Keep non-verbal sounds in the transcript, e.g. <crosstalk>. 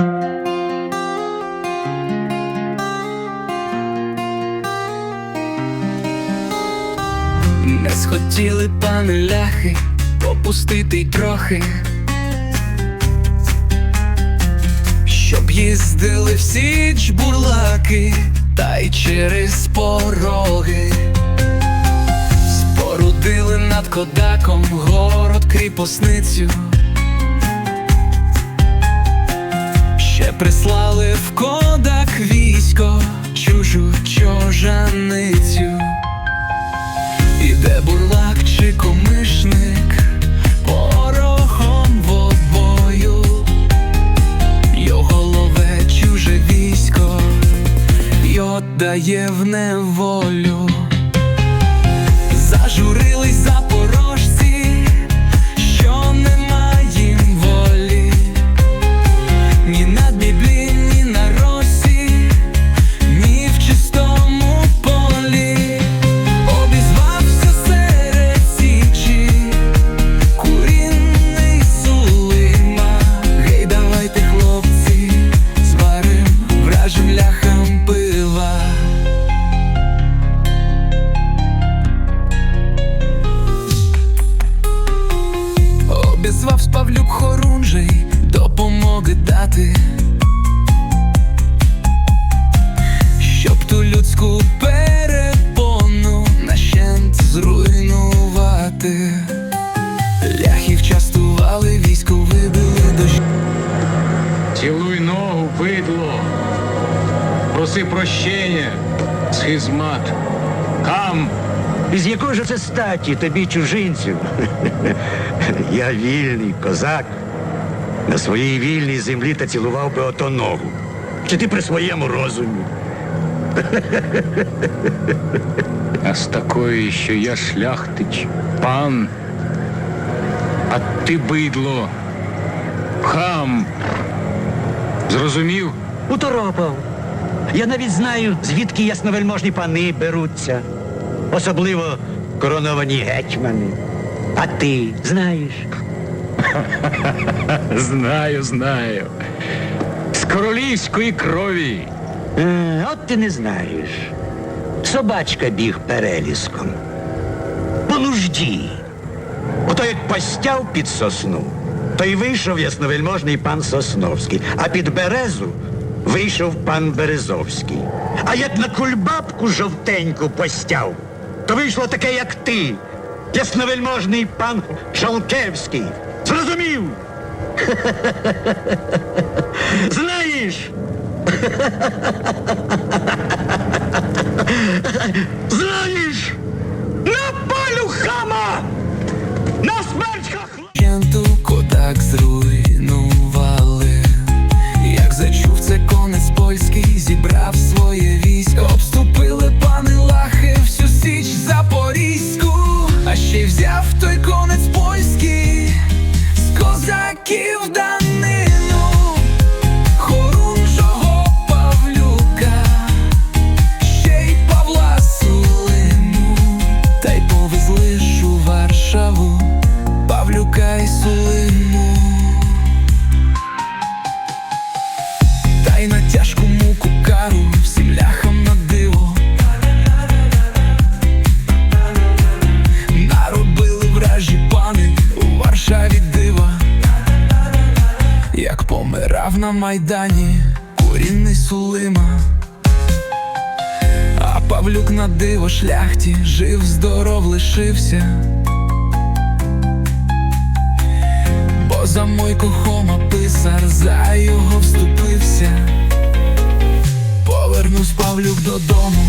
Не схотіли пани ляхи попустити й трохи, щоб їздили всі чбурлаки, та й через пороги. Спорудили над кодаком город кріпосницю. Прислали в кодак військо чужу чожаницю. Іде бурлак чи комишник порохом в обою, його лове чуже військо, й отдає в неволю. Зажурились Обізвав Павлюк Хорунжий допомоги дати, щоб ту людську перепону нащент зруйнувати. Ляхів частували, військо вибили дощ. Цілуй ногу, бидло, проси прощення, схизмат. Кам, Із якої ж це статі тобі чужинцю? <laughs> Я вільний козак. На своїй вільній землі та цілував би ото ногу. Чи ти при своєму розумі? <laughs> а з такої, що я шляхтич, пан, а ти бидло, хам. Зрозумів? Уторопав. Я навіть знаю, звідки ясновельможні пани беруться. Особливо короновані гетьмани. А ти знаєш? <laughs> Знаю, знаю. З королівської крові. Е, от ти не знаєш. Собачка біг переліском. По нужді. Ото як постяв під сосну, то й вийшов ясновельможний пан Сосновський, а під березу вийшов пан Березовський. А як на кульбабку жовтеньку постяв, то вийшло таке, як ти, ясновельможний пан Шалкевський. Зрозумів? <laughs> Знаєш? <laughs> Знаєш, на палю хама! На смерть хахла! Та на тяжку муку кару всім ляхам на диво. Наробили вражі пани у Варшаві дива. Як помирав на майдані курінний Сулима. А Павлюк на диво шляхті жив, здоров лишився Бо за Мойко Хома писар за його вступився, повернусь Павлюк додому,